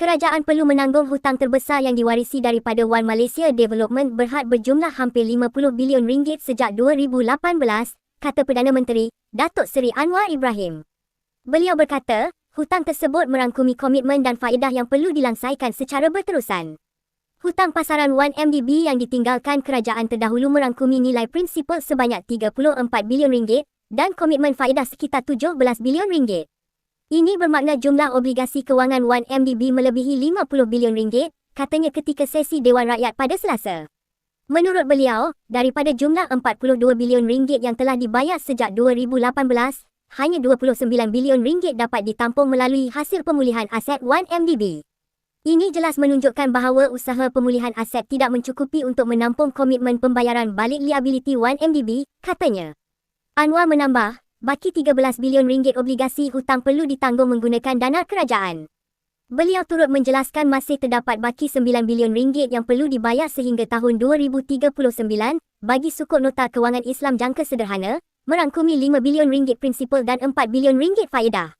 Kerajaan perlu menanggung hutang terbesar yang diwarisi daripada One Malaysia Development berhad berjumlah hampir 50 bilion ringgit sejak 2018, kata Perdana Menteri, Datuk Seri Anwar Ibrahim. Beliau berkata, hutang tersebut merangkumi komitmen dan faedah yang perlu dilangsaikan secara berterusan. Hutang pasaran 1MDB yang ditinggalkan kerajaan terdahulu merangkumi nilai prinsipal sebanyak 34 bilion ringgit dan komitmen faedah sekitar 17 bilion ringgit. Ini bermakna jumlah obligasi kewangan 1MDB melebihi 50 bilion ringgit, katanya ketika sesi Dewan Rakyat pada Selasa. Menurut beliau, daripada jumlah 42 bilion ringgit yang telah dibayar sejak 2018, hanya 29 bilion ringgit dapat ditampung melalui hasil pemulihan aset 1MDB. Ini jelas menunjukkan bahawa usaha pemulihan aset tidak mencukupi untuk menampung komitmen pembayaran balik liability 1MDB, katanya. Anwar menambah, baki 13 bilion ringgit obligasi hutang perlu ditanggung menggunakan dana kerajaan. Beliau turut menjelaskan masih terdapat baki 9 bilion ringgit yang perlu dibayar sehingga tahun 2039 bagi sukuk nota kewangan Islam jangka sederhana, merangkumi 5 bilion ringgit prinsipal dan 4 bilion ringgit faedah.